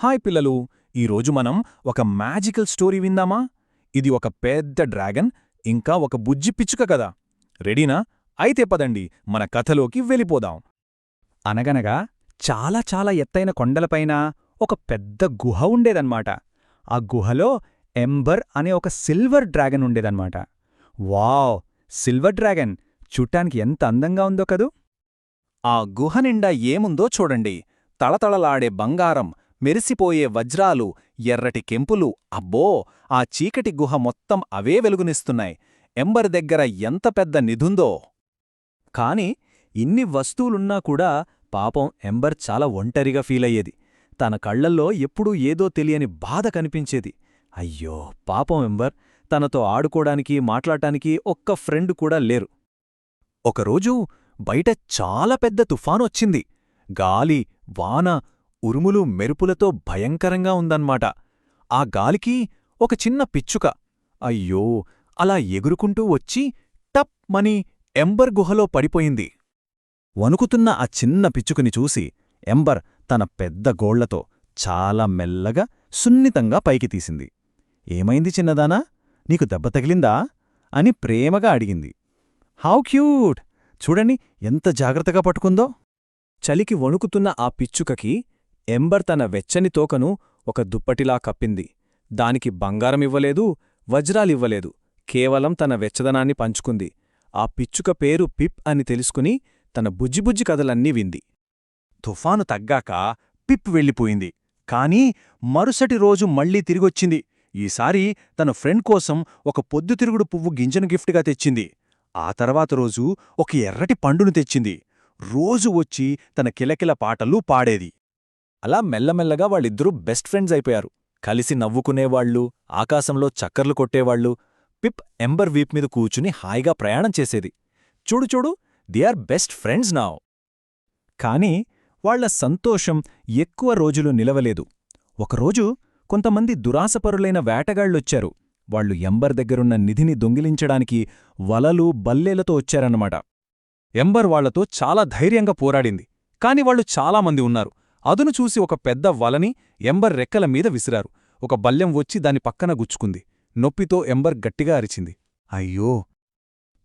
Hi పిల్లలు ఈరోజు మనం ఒక మ్యాజికల్ స్టోరీ విందామా? ఇది ఒక పెద్ద డ్రాగన్ ఇంకా ఒక బుజ్జి పిచ్చుక కదా. రెడీనా? అయితే పదండి మన కథలోకి వెళ్ళిపోదాం. అనగనగా చాలా చాలా ఎత్తైన కొండలపైన ఒక పెద్ద గుహ ఉండేదన్నమాట. ఆ గుహలో ఎంబర్ అనే ఒక సిల్వర్ డ్రాగన్ ఉండేదన్నమాట. వావ్! Silver dragon! చూట్టానికి ఎంత అందంగా ఉందో కదూ! ఆ గుహ నిండా ఏముందో చూడండి. తళతళలాడే బంగారం మెరిసిపోయే వజ్రాలు ఎర్రటి కెంపులు అబ్బో! ఆ చీకటి గుహ మొత్తం అవే వెలుగునిస్తున్నాయి. ఎంబర్ దగ్గర ఎంత పెద్ద నిధుందో! కాని ఇన్ని వస్తువులున్నా కూడా పాపం ఎంబర్ చాలా ఒంటరిగా ఫీలయ్యేది. తన కళ్ళల్లో ఎప్పుడూ ఏదో తెలియని బాధ కనిపించేది. అయ్యో! పాపం ఎంబర్ తనతో ఆడుకోడానికి మాట్లాడటానికి ఒక్క ఫ్రెండ్ కూడా లేరు. ఒకరోజు బయట చాలా పెద్ద తుఫానొచ్చింది. గాలి వాన ఉరుములు మెరుపులతో భయంకరంగా ఉందన్మాట. ఆ గాలికి ఒక చిన్న పిచ్చుక. అయ్యో అలా ఎగురుకుంటూ వచ్చి టప్ మని ఎంబర్ గుహలో పడిపోయింది. వణుకుతున్న ఆ చిన్న పిచ్చుకని చూసి ఎంబర్ తన పెద్ద గోళ్ళతో చాలా మెల్లగా సున్నితంగా పైకి తీసింది. ఏమైంది చిన్నదానా? నీకు దెబ్బ తగిలిందా? అని ప్రేమగా అడిగింది. How cute! చూడండి ఎంత జాగ్రత్తగా పట్టుకుందో. చలికి వణుకుతున్న ఆ పిచ్చుకకి ఎంబర్ తన వెచ్చని తోకను ఒక దుప్పటిలా కప్పింది. దానికి బంగారమివ్వలేదు వజ్రాలివ్వలేదు. కేవలం తన వెచ్చదనాన్ని పంచుకుంది. ఆ పిచ్చుక పేరు పిప్ అని తెలుసుకుని తన బుజ్జిబుజ్జి కథలన్నీ వింది. తుఫాను తగ్గాక పిప్ వెళ్ళిపోయింది. కానీ మరుసటి రోజు మళ్ళీ తిరిగొచ్చింది. ఈసారి తన ఫ్రెండ్ కోసం ఒక పొద్దుతిరుగుడు పువ్వు గింజను గిఫ్ట్గా తెచ్చింది. ఆ తర్వాత రోజు ఒక ఎర్రటి పండును తెచ్చింది. రోజు వచ్చి తన కిలకిల పాటలు పాడేది. అలా మెల్లమెల్లగా వాళ్ళిద్దరూ బెస్ట్ ఫ్రెండ్స్ అయిపోయారు. కలిసి నవ్వుకునేవాళ్ళు ఆకాశంలో చక్కర్లు కొట్టేవాళ్ళు పిప్ ఎంబర్ వీప్ మీద కూచుని హాయిగా ప్రయాణం చేసేది. చూడు చూడు they are best friends now. కాని వాళ్ళ సంతోషం ఎక్కువ రోజులు నిలవలేదు. ఒకరోజు కొంతమంది దురాసపరులైన వేటగాళ్ళొచ్చారు వాళ్ళు ఎంబర్ దగ్గరున్న నిధిని దొంగిలించడానికి వలలు బల్లేలతో వచ్చారన్నమాట. ఎంబర్ వాళ్ళతో చాలా ధైర్యంగా పోరాడింది. కాని వాళ్ళు చాలామంది ఉన్నారు. అదును చూసి ఒక పెద్ద వలని ఎంబర్ రెక్కల మీద విసిరారు. ఒక బల్లెం వచ్చి దాని పక్కన గుచ్చుకుంది. నొప్పితో ఎంబర్ గట్టిగా అరిచింది. అయ్యో!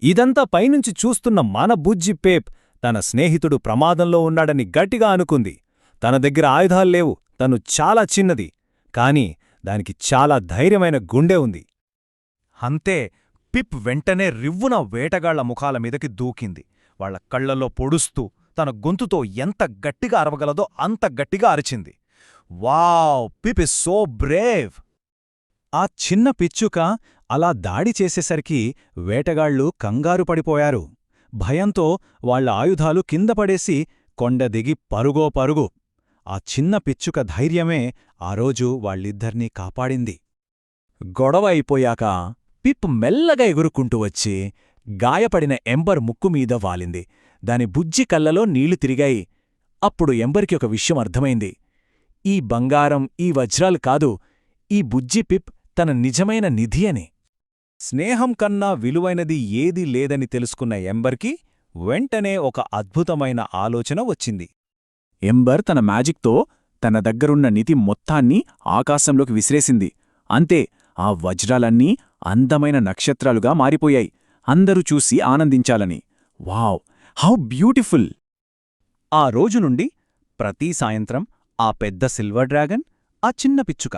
ఇదంతా పైనుంచి చూస్తున్న మన బుజ్జి పేప్ తన స్నేహితుడు ప్రమాదంలో ఉన్నాడని గట్టిగా అనుకుంది. తన దగ్గర ఆయుధాల్లేవు తను చాలా చిన్నది. కాని దానికి చాలా ధైర్యమైన గుండె ఉంది. అంతే! పిప్ వెంటనే రివ్వున వేటగాళ్ళ ముఖాల మీదకి దూకింది. వాళ్ళ కళ్ళలో పొడుస్తూ తన గొంతుతో ఎంత గట్టిగా అరవగలదో అంత గట్టిగా అరిచింది. Wow Pip is so brave. ఆ చిన్న పిచ్చుక అలా దాడి చేసేసరికి వేటగాళ్ళు కంగారు పడిపోయారు. భయంతో వాళ్ళ ఆయుధాలు కింద పడేసి కొండ దిగి పరుగో పరుగు. ఆ చిన్న పిచ్చుక ధైర్యమే ఆ రోజు వాళ్ళిద్దర్నీ కాపాడింది. గొడవ అయిపోయాక పిప్ మెల్లగా ఎగురుకుంటూ వచ్చి గాయపడిన ఎంబర్ ముక్కుమీద వాలింది. దాని బుజ్జి కళ్ళలో నీళ్ళు తిరిగాయి. అప్పుడు ఎంబర్కి ఒక విషయం అర్థమైంది. ఈ బంగారం ఈ వజ్రాలు కాదు ఈ బుజ్జి పిప్ తన నిజమైన నిధి అని. స్నేహం కన్నా విలువైనది ఏదీ లేదని తెలుసుకున్న ఎంబర్కి వెంటనే ఒక అద్భుతమైన ఆలోచన వచ్చింది. ఎంబర్ తన మ్యాజిక్తో తన దగ్గరున్న నిధి మొత్తాన్ని ఆకాశంలోకి విసిరేసింది. అంతే ఆ వజ్రాలన్నీ అందమైన నక్షత్రాలుగా మారిపోయాయి. అందరూ చూసి ఆనందించాలని. వావ్! హౌ బ్యూటిఫుల్ ఆ రోజు నుండి ప్రతి సాయంత్రం ఆ పెద్ద సిల్వర్ డ్రాగన్ ఆ చిన్న పిచ్చుక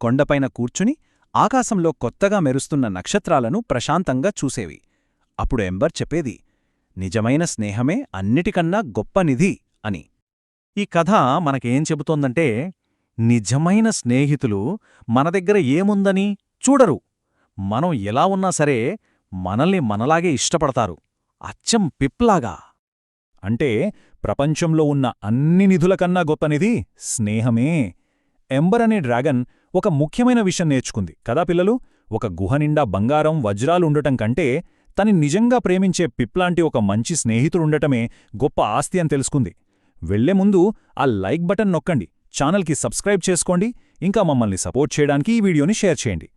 కొండపైన కూర్చుని ఆకాశంలో కొత్తగా మెరుస్తున్న నక్షత్రాలను ప్రశాంతంగా చూసేవి. అప్పుడు ఎంబర్ చెప్పేది నిజమైన స్నేహమే అన్నిటికన్నా గొప్ప నిధి అని. ఈ కథ మనకేం చెబుతోందంటే నిజమైన స్నేహితులు మన దగ్గర ఏముందని చూడరు. మనం ఎలా ఉన్నా సరే మనల్ని మనలాగే ఇష్టపడతారు. అచ్చం పిప్లాగా. అంటే ప్రపంచంలో ఉన్న అన్ని నిధులకన్నా గొప్పనిది స్నేహమే. ఎంబర్ అనే డ్రాగన్ ఒక ముఖ్యమైన విషయం నేర్చుకుంది. కదా పిల్లలు? ఒక గుహ నిండా బంగారం వజ్రాలుండటం కంటే తని నిజంగా ప్రేమించే పిప్లాంటి ఒక మంచి స్నేహితుడుండటమే గొప్ప ఆస్తి అని తెలుసుకుంది. వెళ్ళే ముందు ఆ లైక్ బటన్ నొక్కండి. ఛానల్కి సబ్స్క్రైబ్ చేసుకోండి. ఇంకా మమ్మల్ని సపోర్ట్ చేయడానికి ఈ వీడియోని షేర్ చేయండి.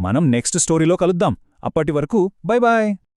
మనం నెక్స్ట్ స్టోరీలో కలుద్దాం. అప్పటి వరకు బై బాయ్.